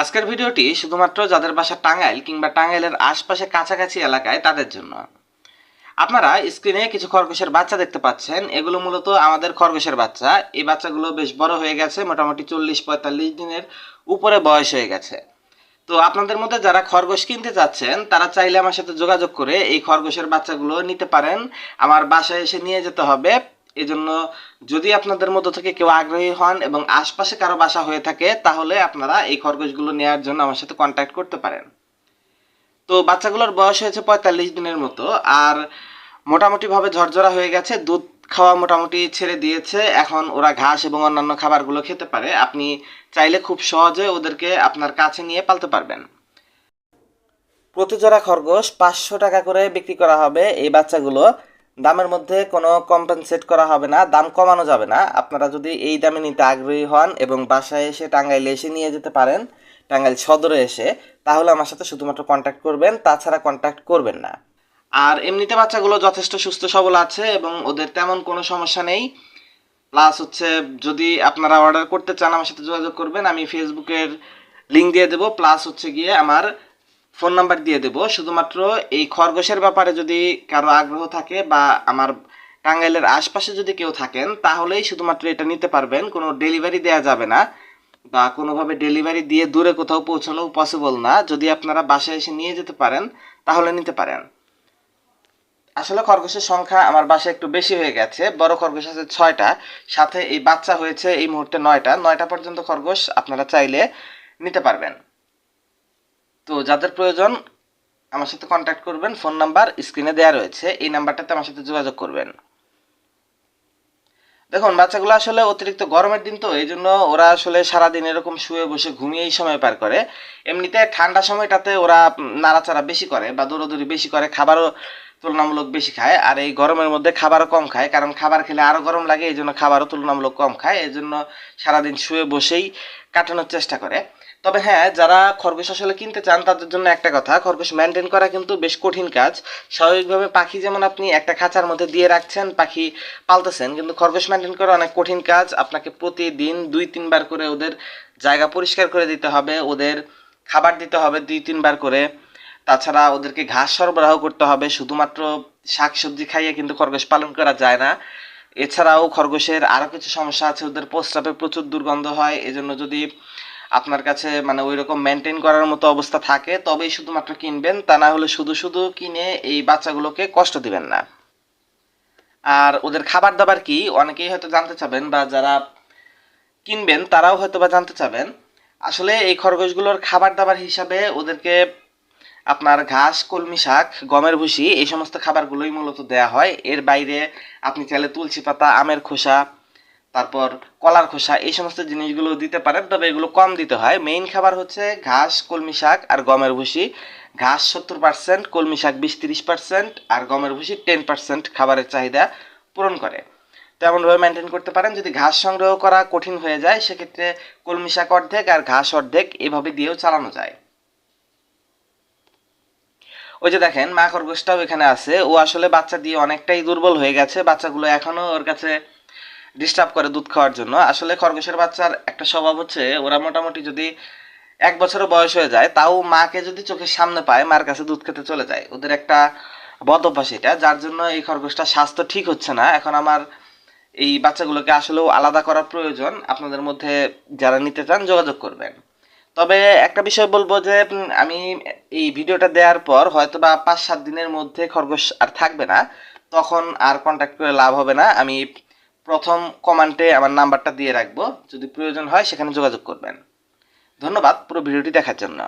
আজকের ভিডিওটি শুধুমাত্র যাদের বাসা টাঙ্গাইল কিংবা টাঙ্গাইলের আশপাশে কাছাকাছি এলাকায়, তাদের জন্য। আপনারা স্ক্রিনে কিছু খরগোশের বাচ্চা দেখতে পাচ্ছেন। এগুলো মূলত আমাদের খরগোশের বাচ্চা। এই বাচ্চাগুলো বেশ বড় হয়ে গেছে, মোটামুটি চল্লিশ পঁয়তাল্লিশ দিনের উপরে বয়স হয়ে গেছে। তো আপনাদের মধ্যে যারা খরগোশ কিনতে চাচ্ছেন, তারা চাইলে আমার সাথে যোগাযোগ করে এই খরগোশের বাচ্চাগুলো নিতে পারেন। আমার বাসায় এসে নিয়ে যেতে হবে এজন্য যদি আপনাদের মধ্য থেকে কেউ আগ্রহী হন এবং আশপাশে কারও বাসা হয়ে থাকে, তাহলে আপনারা এই খরগোশগুলো নেওয়ার জন্য আমার সাথে কন্ট্যাক্ট করতে পারেন। তো বাচ্চাগুলোর বয়স হয়েছে পঁয়তাল্লিশ দিনের মতো, আর মোটামুটিভাবে ঝরঝরা হয়ে গেছে, দুধ খাওয়া মোটামুটি ছেড়ে দিয়েছে, এখন ওরা ঘাস এবং অন্যান্য খাবারগুলো খেতে পারে। আপনি চাইলে খুব সহজে ওদেরকে আপনার কাছে নিয়ে পালতে পারবেন। প্রতি জোড়া খরগোশ পাঁচশো টাকা করে বিক্রি করা হবে এই বাচ্চাগুলো। দামের মধ্যে কোনো কম্পেনসেট করা হবে না, দাম কমানো যাবে না। আপনারা যদি এই দামে নিতে আগ্রহী হন এবং বাসায় এসে টাঙ্গাইলে এসে নিয়ে যেতে পারেন, টাঙ্গাইল সদরে এসে, তাহলে আমার সাথে শুধুমাত্র কন্ট্যাক্ট করবেন, তাছাড়া কন্ট্যাক্ট করবেন না। আর এমনিতে বাচ্চাগুলো যথেষ্ট সুস্থ সবল আছে এবং ওদের তেমন কোনো সমস্যা নেই। প্লাস হচ্ছে, যদি আপনারা অর্ডার করতে চান, আমার সাথে যোগাযোগ করবেন, আমি ফেসবুকের লিঙ্ক দিয়ে দেবো। প্লাস হচ্ছে গিয়ে আমার ফোন নাম্বার দিয়ে দেবো। শুধুমাত্র এই খরগোশের ব্যাপারে যদি কারও আগ্রহ থাকে বা আমার টাঙ্গাইলের আশপাশে যদি কেউ থাকেন, তাহলেই শুধুমাত্র এটা নিতে পারবেন। কোনো ডেলিভারি দেওয়া যাবে না বা কোনোভাবে ডেলিভারি দিয়ে দূরে কোথাও পৌঁছানো পসিবল না। যদি আপনারা বাসায় এসে নিয়ে যেতে পারেন, তাহলে নিতে পারেন। আসলে খরগোশের সংখ্যা আমার বাসায় একটু বেশি হয়ে গেছে। বড় খরগোশ আছে ছয়টা। সাথে এই বাচ্চা হয়েছে এই মুহূর্তে নয়টা। নয়টা পর্যন্ত খরগোশ আপনারা চাইলে নিতে পারবেন। তো যাদের প্রয়োজন, আমার সাথে কন্ট্যাক্ট করবেন। ফোন নাম্বার স্ক্রিনে দেওয়া রয়েছে। এই নাম্বারটাতে আমার সাথে যোগাযোগ করবেন। দেখুন, বাচ্চাগুলো আসলে অতিরিক্ত গরমের দিন তো, এই জন্য ওরা আসলে সারাদিন এরকম শুয়ে বসে ঘুমিয়েই সময় পার করে। এমনিতে ঠান্ডা সময়টাতে ওরা নাড়াচাড়া বেশি করে বা দৌড়াদৌড়ি বেশি করে, খাবারও তুলনামূলক বেশি খায়। আর এই গরমের মধ্যে খাবারও কম খায়, কারণ খাবার খেলে আরও গরম লাগে, এই জন্য খাবারও তুলনামূলক কম খায়। এই জন্য সারাদিন শুয়ে বসেই কাটানোর চেষ্টা করে। তবে হ্যাঁ যারা খরগোশ আসলে কিনতে চান, তাদের জন্য একটা কথা, খরগোশ মেনটেন করা কিন্তু বেশ কঠিন কাজ। স্বাভাবিকভাবে পাখি যেমন আপনি একটা খাঁচার মধ্যে দিয়ে রাখছেন, পাখি পালতেছেন, কিন্তু খরগোশ মেনটেন করা অনেক কঠিন কাজ। আপনাকে প্রতিদিন দুই, তিনবার করে ওদের জায়গা পরিষ্কার করে দিতে হবে, ওদের খাবার দিতে হবে দুই, তিনবার করে। তাছাড়া ওদেরকে ঘাস সরবরাহ করতে হবে, শুধুমাত্র শাক সবজি খাইয়ে কিন্তু খরগোশ পালন করা যায় না। এছাড়াও খরগোশের আরও কিছু সমস্যা আছে, ওদের প্রস্রাবে প্রচুর দুর্গন্ধ হয়, এজন্য যদি আপনার কাছে মানে ওই রকম মেনটেন করার মতো অবস্থা থাকে, তবেই শুধুমাত্র কিনবেন, তা না হলে শুধু শুধু কিনে এই বাচ্চাগুলোকে কষ্ট দিবেন না। আর ওদের খাবার দাবার কি? অনেকেই হয়তো জানতে চাবেন বা যারা কিনবেন, তারাও হয়তো বা জানতে চাবেন। আসলে এই খরগোশগুলোর খাবার দাবার হিসাবে ওদেরকে আপনার ঘাস, কলমি শাক, গমের ভুসি, এই সমস্ত খাবারগুলোই মূলত দেয়া হয়। এর বাইরে আপনি চাইলে তুলসী পাতা, আমের খোসা তারপর কলার খোসা, এই সমস্ত জিনিসগুলো দিতে পারেন, তবে এগুলো কম দিতে হয়। মেইন খাবার হচ্ছে ঘাস, কলমি শাক আর গমের ভুসি। ঘাস সত্তর পার্সেন্ট কলমি শাক বিশ তিরিশ পার্সেন্ট আর গমের ভুসি টেন পার্সেন্ট খাবারের চাহিদা পূরণ করে। তেমনভাবে মেনটেন করতে পারেন। যদি ঘাস সংগ্রহ করা কঠিন হয়ে যায়, সেক্ষেত্রে কলমি শাক অর্ধেক আর ঘাস অর্ধেক এভাবে দিয়েও চালানো যায়। ওই যে দেখেন, মা খরগোশটাও এখানে আছে। ও আসলে বাচ্চা দিয়ে অনেকটাই দুর্বল হয়ে গেছে। বাচ্চাগুলো এখনও ওর কাছে ডিস্টার্ব করে দুধ খাওয়ার জন্য। আসলে খরগোশের বাচ্চার একটা স্বভাব হচ্ছে, ওরা মোটামুটি যদি এক বছরও বয়স হয়ে যায়, তাও মাকে যদি চোখের সামনে পায়, মার কাছে দুধ খেতে চলে যায়। ওদের একটা বদ অভ্যাস এটা, যার জন্য এই খরগোশটার স্বাস্থ্য ঠিক হচ্ছে না। এখন আমার এই বাচ্চাগুলোকে আসলেও আলাদা করার প্রয়োজন। আপনাদের মধ্যে যারা নিতে চান, যোগাযোগ করবেন। তবে একটা বিষয় বলব যে আমি এই ভিডিওটা দেওয়ার পর হয়তো বা পাঁচ সাত দিনের মধ্যে খরগোশ আর থাকবে না, তখন আর কন্ট্যাক্ট করে লাভ হবে না। আমি প্রথম কমেন্টে আমার নাম্বারটা দিয়ে রাখব। যদি প্রয়োজন হয় সেখানে যোগাযোগ করবেন। ধন্যবাদ পুরো ভিডিওটি দেখার জন্য।